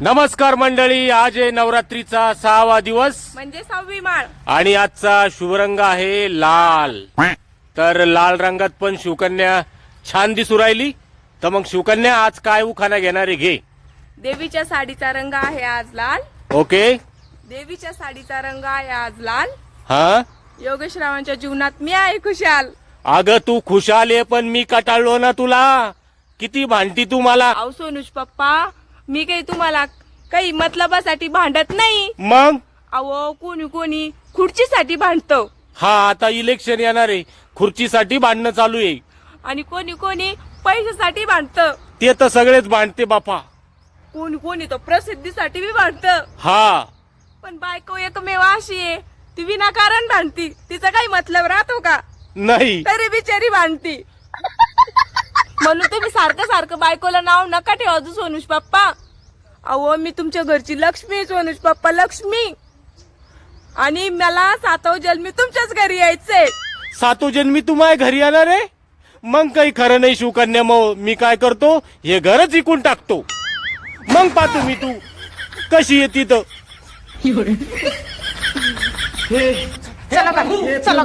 नमस्कार मंडळी आज आहे नवरात्रीचा सहावा दिवस. म्हणजे सहावी माळ. आणि आजचा शुभरंग आहे लाल. तर लाल रंगात पण शिवकन्या छान दिसू राहिली. तर मग शिवकन्या आज काय उखाणा घेणारे घे. देवीच्या साडीचा रंग आहे आज लाल. ओके. देवीच्या साडीचा रंग आहे आज लाल. हा? योगेशरावांच्या जीवनात मी आहे खुशाल. अगं तू खुशाल आहे पण मी कटाळलो ना तुला. किती भांडती तू मला. अहो सोनुष पप्पा मी काही तुम्हाला काही मतलबासाठी भांडत नाही. मग? अहो कोणी कोणी खुर्चीसाठी भांडतो. हा आता इलेक्शन येणार आहे. खुर्चीसाठी भांडणं चालू आहे. आणि कोणी कोणी पैशासाठी भांडतं. ते तर सगळेच भांडते बापा. कोणी कोणी तो प्रसिद्धीसाठी बी भांडत. हा. पण बायको एकमेव अशी आहे ती विनाकारण भांडती. तिचा काही मतलब राहतो का? नाही. तरी बिचारी भांडती. म्हणून तुम्ही सारखं सारखं बायकोला नाव नका ठेवा तू सोनुष पप्पा. अहो मी तुमच्या घरची लक्ष्मी सोनुष पप्पा लक्ष्मी. आणि मला सातव जन्मी तुमच्याच घरी यायचंय. सातो जन्मी तू माझ्या घरी येणार आहे? मग काही खरं नाही शिवकन्या मग मी काय करतो? हे घरच इकून टाकतो. मग पाहतो मी तू. कशी आहे तिथं चला चला